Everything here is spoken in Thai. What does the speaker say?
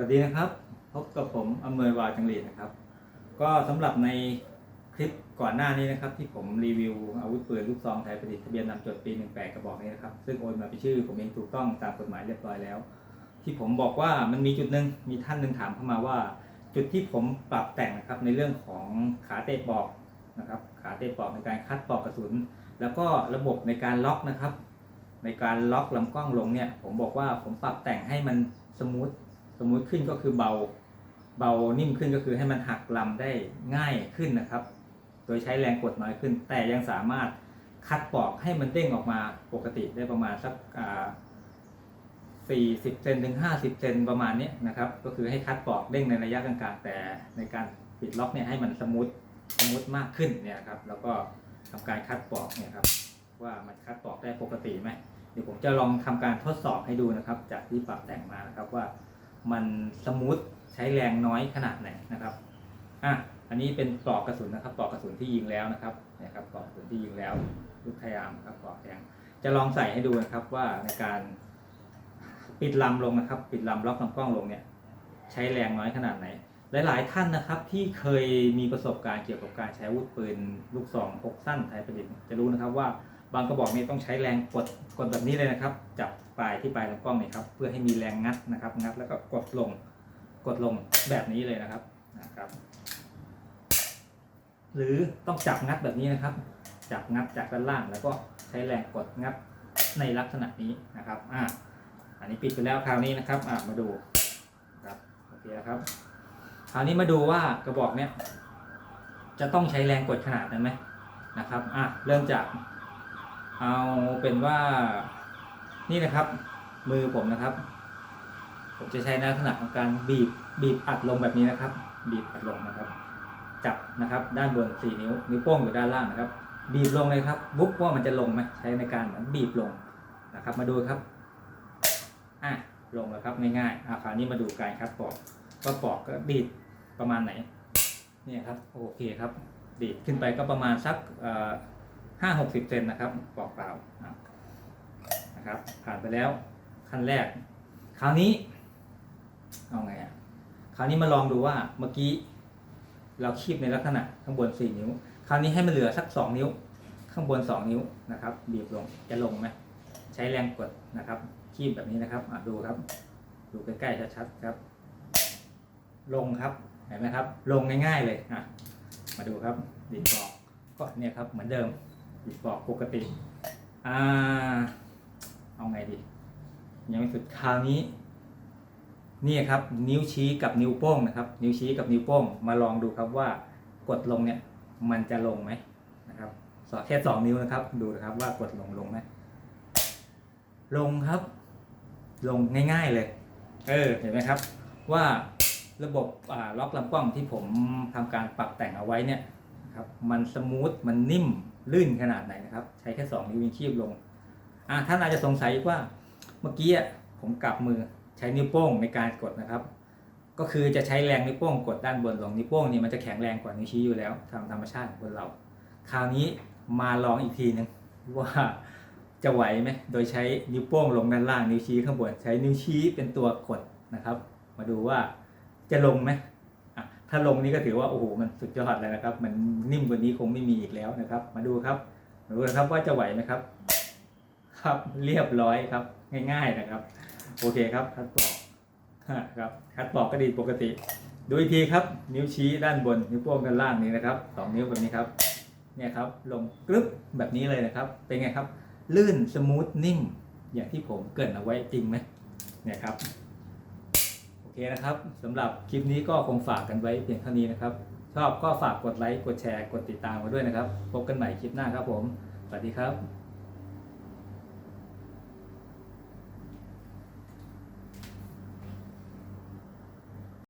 วัสดีนะครับ พบกับผมอำนวยวาจังหรีนะครับ ก็สำหรับในคลิปก่อนหน้านี้นะครับ ที่ผมรีวิวอาวุธปืนลูกซองไทยประดิษฐ์ทะเบียนนำจดปี 18 กระบอกนี้นะครับ ซึ่งโอนมาเป็นชื่อผมเองถูกต้องตามกฎหมายเรียบร้อยแล้ว ที่ผมบอกว่ามันมีจุดหนึ่งมีท่านหนึ่งถามเข้ามาว่า จุดที่ผมปรับแต่งนะครับในเรื่องของขาเตะปอกนะครับ ขาเตะปอกในการคัดปอกกระสุน แล้วก็ระบบในการล็อกนะครับ ในการล็อกลำกล้องลงเนี่ย ผมบอกว่าผมปรับแต่งให้มันสมูท สมูทขึ้นก็คือเบา เบานิ่มขึ้นก็คือให้มันหักลำได้ง่ายขึ้นนะครับ โดยใช้แรงกดน้อยขึ้น แต่ยังสามารถคัดปอกให้มันเด้งออกมาปกติได้ประมาณสักอ่า40เซนถึง 50เซนประมาณนี้นะครับ ก็คือให้คัดปอกเด้งในระยะกลางๆ แต่ในการปิดล็อกเนี่ยให้มันสมูทสมูทมากขึ้นเนี่ยครับ แล้วก็ทำการคัดปอกเนี่ยครับว่ามันคัดปอกได้ปกติไหมเดี๋ยวผมจะลองทำการทดสอบให้ดูนะครับ จากที่ปรับแต่งมานะครับว่า มันสมูทใช้แรงน้อยขนาดไหนนะครับอะอันนี้เป็นปลอกกระสุนนะครับปลอกกระสุนที่ยิงแล้วนะครับนี่ยครับปลอกกระสุนที่ยิงแล้วลูกพยายามครับปลอกแทงจะลองใส่ให้ดูนะครับว่าในการปิดลำลงนะครับ ปิดลำล็อกลำกล้องลงเนี่ยใช้แรงน้อยขนาดไหน หลาย ๆ ท่านนะครับที่เคยมีประสบการณ์เกี่ยวกับการใช้อาวุธปืนลูกซองพกสั้นไทยประดิษฐ์จะรู้นะครับว่าางกระบอกนี่ต้องใช้แรงกดกดแบบนี้เลยนะครับ จับปลายที่ปลายลำกล้องนี่ครับ เพื่อให้มีแรงงัดนะครับ งัดแล้วก็กดลง กดลงแบบนี้เลยนะครับนะครับ หรือต้องจับงัดแบบนี้นะครับ จับงัดจากด้านล่าง แล้วก็ใช้แรงกดงัดในลักษณะนี้นะครับ อ่า อันนี้ปิดไปแล้วคราวนี้นะครับ อ่ามาดูครับโอเคครับ คราวนี้มาดูว่ากระบอกเนี้ยจะต้องใช้แรงกดขนาดนั้นไหมนะครับ อะเริ่มจาก เอาเป็นว่านี่นะครับ มือผมนะครับ ผมจะใช้ในลักษณะของการบีบบีบอัดลงแบบนี้นะครับ บีบอัดลงนะครับ จับนะครับ ด้านบนสี่นิ้วนิ้วโป้งอยู่ด้านล่างนะครับ บีบลงเลยครับบุ๊กว่ามันจะลงไหมใช้ในการบีบลงนะครับ มาดูครับอะลงแล้วครับง่ายๆอะคราวนี้มาดูการคัดปอกก็ปอกก็ดีดประมาณไหน เนี่ยครับโอเคครับ ดีดขึ้นไปก็ประมาณสัก ห้าหกสิบเซนนะครับปอกเปล่านะครับผ่านไปแล้วขั้นแรก คราวนี้เอาไงอะคราวนี้มาลองดูว่าเมื่อกี้เราคีบในลักษณะข้างบนสี่นิ้ว คราวนี้ให้มันเหลือสักสองนิ้ว ข้างบนสองนิ้วนะครับ บีบลงจะลงไหมใช้แรงกดนะครับคีบแบบนี้นะครับดูครับ ดูใกล้ๆชัดๆครับ ลงครับเห็นไหมครับ ลงง่ายๆเลยอะมาดูครับดินปอกก็เนี่ยครับเหมือนเดิม ดินปอกปกติ อ่า เอาไงดี ยังไม่สุดคราวนี้ นี่ครับ นิ้วชี้กับนิ้วโป้งนะครับ นิ้วชี้กับนิ้วโป้ง มาลองดูครับว่ากดลงเนี่ยมันจะลงไหมนะครับสอแค่สองนิ้วนะครับ ดูนะครับว่ากดลงลงไหมลงครับ ลงง่ายๆเลย เออเห็นไหมครับ ว่าระบบล็อกลำกล้องที่ผมทำการปรับแต่งเอาไว้เนี่ยนะครับมันสมูทมันนิ่ม ลื่นขนาดไหนนะครับ ใช้แค่2นิ้วยิงคีบลงอ่าท่านอาจจะสงสัยว่าเมื่อกี้ผมกลับมือใช้นิ้วโป้งในการกดนะครับ ก็คือจะใช้แรงนิ้วโป้งกดด้านบนลงนิ้วโป้งนี่มันจะแข็งแรงกว่านิ้วชี้อยู่แล้วตามธรรมชาติของคนเรา คราวนี้มาลองอีกทีนึงว่าจะไหวไหมโดยใช้นิ้วโป้งลงด้านล่างนิ้วชี้ข้างบนใช้นิ้วชี้เป็นตัวกดนะครับ มาดูว่าจะลงไหม ถ้าลงนี่ก็ถือว่าโอ้โหมันสุดยอดเลยนะครับ มันนิ่มกว่านี้คงไม่มีอีกแล้วนะครับ มาดูครับมาดูนะครับว่าจะไหวไหมครับ ครับเรียบร้อยครับ ง่าย ๆนะครับ โอเคครับคัดปอกครับคัดปอกก็ดีปกติ ดูอีกทีครับ นิ้วชี้ด้านบนนิ้วโป้งด้านล่างนี้นะครับสองนิ้วแบบนี้ครับเนี่ยครับลงกรึบแบบนี้เลยนะครับ เป็นไงครับ ลื่นสมูทนิ่มอย่างที่ผมเกรินเอาไว้จริงไหมเนี่ยครับ เคนะครับสำหรับคลิปนี้ก็คงฝากกันไว้เพียงเท่านี้นะครับ ชอบก็ฝากกดไลค์กดแชร์กดติดตามมาด้วยนะครับ พบกันใหม่คลิปหน้าครับผม สวัสดีครับ